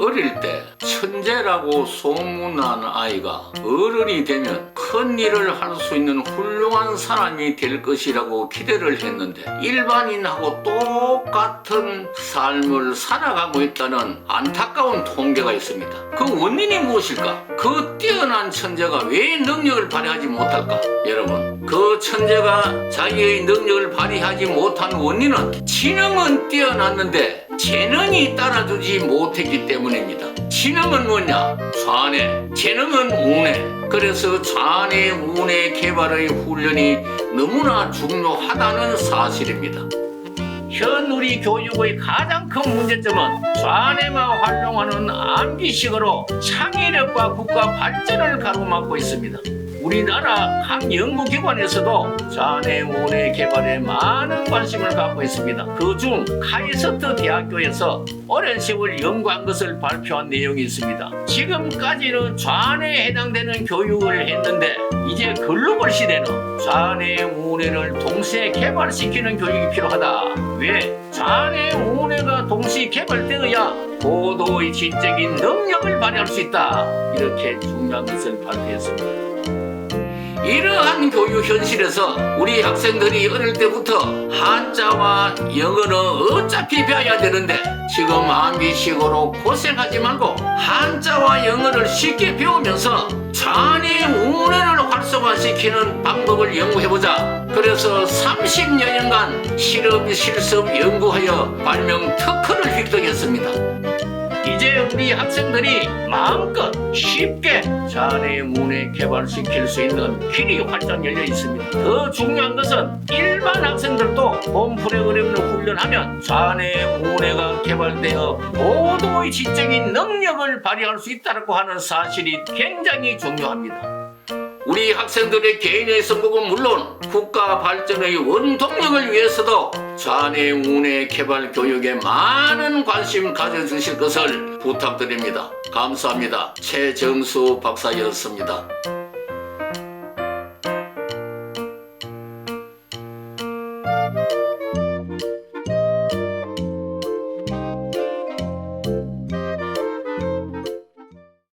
어릴 때 천재라고 소문난 아이가 어른이 되면 큰 일을 할 수 있는 훌륭한 사람이 될 것이라고 기대를 했는데 일반인하고 똑같은 삶을 살아가고 있다는 안타까운 통계가 있습니다. 그 원인이 무엇일까? 그 뛰어난 천재가 왜 능력을 발휘하지 못할까? 여러분, 그 천재가 자기의 능력을 발휘하지 못한 원인은 지능은 뛰어났는데 재능이 따라주지 못했기 때문입니다. 지능은 뭐냐? 좌뇌, 재능은 우뇌. 그래서 좌뇌, 우뇌 개발의 훈련이 너무나 중요하다는 사실입니다. 현 우리 교육의 가장 큰 문제점은 좌뇌만 활용하는 암기식으로 창의력과 국가 발전을 가로막고 있습니다. 우리나라 각 연구기관에서도 좌뇌, 우뇌 개발에 많은 관심을 갖고 있습니다. 그중 카이스트 대학교에서 오랜 세월 연구한 것을 발표한 내용이 있습니다. 지금까지는 좌뇌에 해당되는 교육을 했는데 이제 글로벌 시대는 좌뇌, 우뇌를 동시에 개발시키는 교육이 필요하다. 왜? 좌뇌, 우뇌가 동시에 개발되어야 고도의 지적인 능력을 발휘할 수 있다. 이렇게 중요한 것을 발표했습니다. 교육 현실에서 우리 학생들이 어릴 때부터 한자와 영어는 어차피 배워야 되는데 지금 암기식으로 고생하지 말고 한자와 영어를 쉽게 배우면서 잔의 우뇌를 활성화시키는 방법을 연구해보자. 그래서 30여년간 실험 실습 연구하여 발명 특허를 획득했습니다. 이제 우리 학생들이 마음껏 쉽게 자네 문에 개발시킬 수 있는 길이 활짝 열려 있습니다. 더 중요한 것은 일반 학생들도 본 프로그램을 훈련하면 자네 문해가 개발되어 고도의 지적인 능력을 발휘할 수 있다고 하는 사실이 굉장히 중요합니다. 우리 학생들의 개인의 성공은 물론 국가 발전의 원동력을 위해서도 자네 운의 개발 교육에 많은 관심 가져주실 것을 부탁드립니다. 감사합니다. 최정수 박사였습니다.